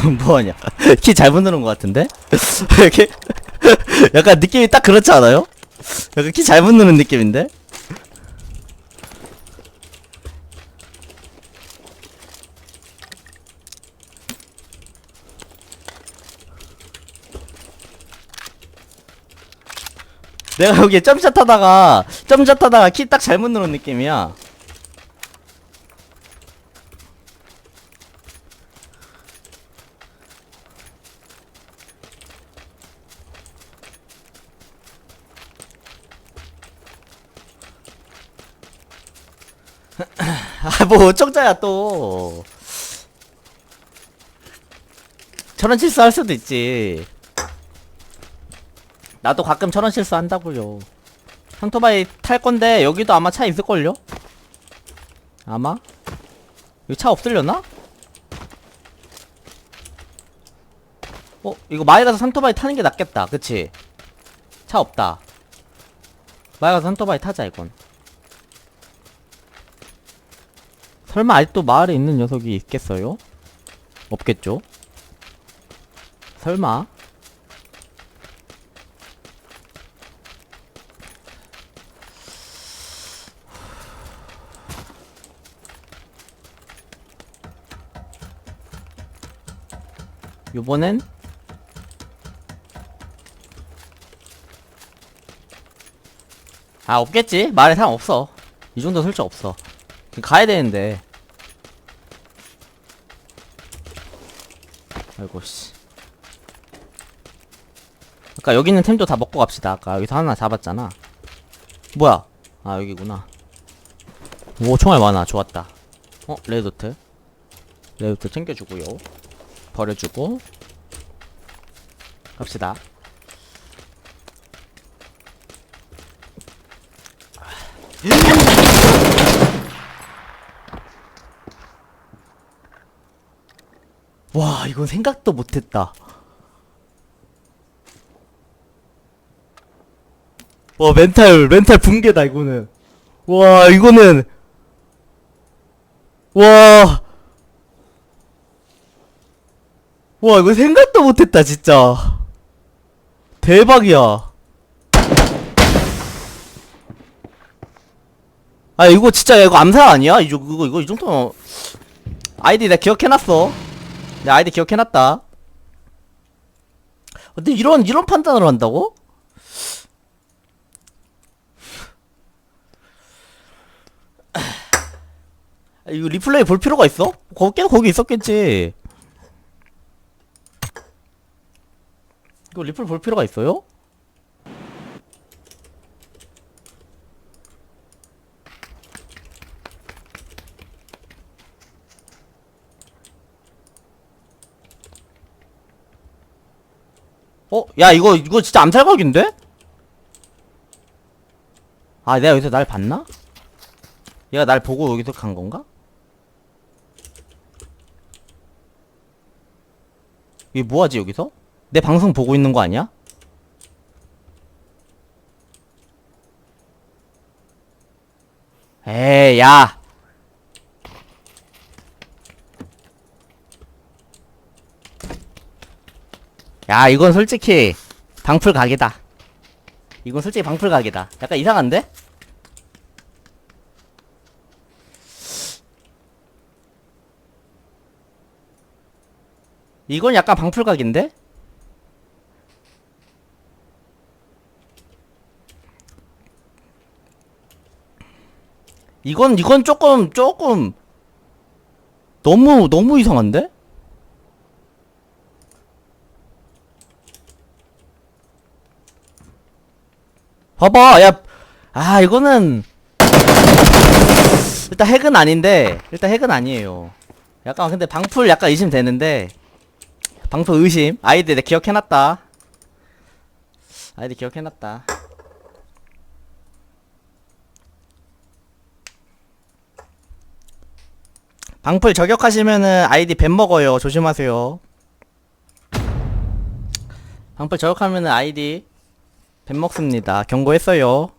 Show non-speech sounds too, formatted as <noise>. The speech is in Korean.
<laughs> 뭐하냐 키 잘못 누른 것 같은데? <laughs> 이렇게 <laughs> 약간 느낌이 딱 그렇지 않아요? 약간 키 잘못 누른 느낌인데? 내가 여기에 점샷 하다가 점샷 하다가 키 딱 잘못 누른 느낌이야 아, 뭐, 어쩌자야, 또. 천원 실수 할 수도 있지. 나도 가끔 천원 실수 한다고요. 상토바이 탈 건데, 여기도 아마 차 있을걸요? 아마? 여기 차 없으려나? 어, 이거 마에 가서 상토바이 타는 게 낫겠다. 그치? 차 없다. 마에 가서 상토바이 타자, 이건. 설마 아직도 마을에 있는 녀석이 있겠어요? 없겠죠? 설마? 요번엔 아 없겠지 마을에 사람 없어 이 정도 슬쩍 없어 가야 되는데. 아이고 씨. 아까 여기 있는 템도 다 먹고 갑시다 아까. 여기서 하나 잡았잖아. 뭐야? 아 여기구나. 오 총알 많아. 좋았다. 어 레드도트. 레드도트 챙겨주고요. 버려주고. 갑시다 와 이건 생각도 못했다 와 멘탈 멘탈 붕괴다 이거는 와 이거는 와 와, 이거 생각도 못했다, 진짜. 대박이야. 아, 이거 진짜, 이거 암살 아니야? 이거, 이거, 이 정도면. 아이디 내가 기억해놨어. 내 아이디 기억해놨다. 근데 이런, 이런 판단을 한다고? 아, 이거 리플레이 볼 필요가 있어? 거기, 계속 거기 있었겠지. 이거 리플 볼 필요가 있어요? 어? 야 이거 이거 진짜 암살각인데? 아 내가 여기서 날 봤나? 얘가 날 보고 여기서 간 건가? 이게 뭐하지 여기서? 내 방송 보고 있는 거 아니야? 에이, 야. 야, 이건 솔직히 방풀 각이다. 이건 솔직히 방풀 각이다. 약간 이상한데? 이건 약간 방풀 각인데? 이건 이건 조금 조금 너무 너무 이상한데? 봐봐 야. 아 이거는 일단 핵은 아닌데 일단 핵은 아니에요. 약간 근데 방풀 약간 의심 되는데 방풀 의심. 아이디 내 기억해놨다. 아이디 기억해놨다. 방풀 저격하시면은 아이디 뱀 먹어요. 조심하세요. 방풀 저격하면은 아이디 뱀 먹습니다. 경고했어요.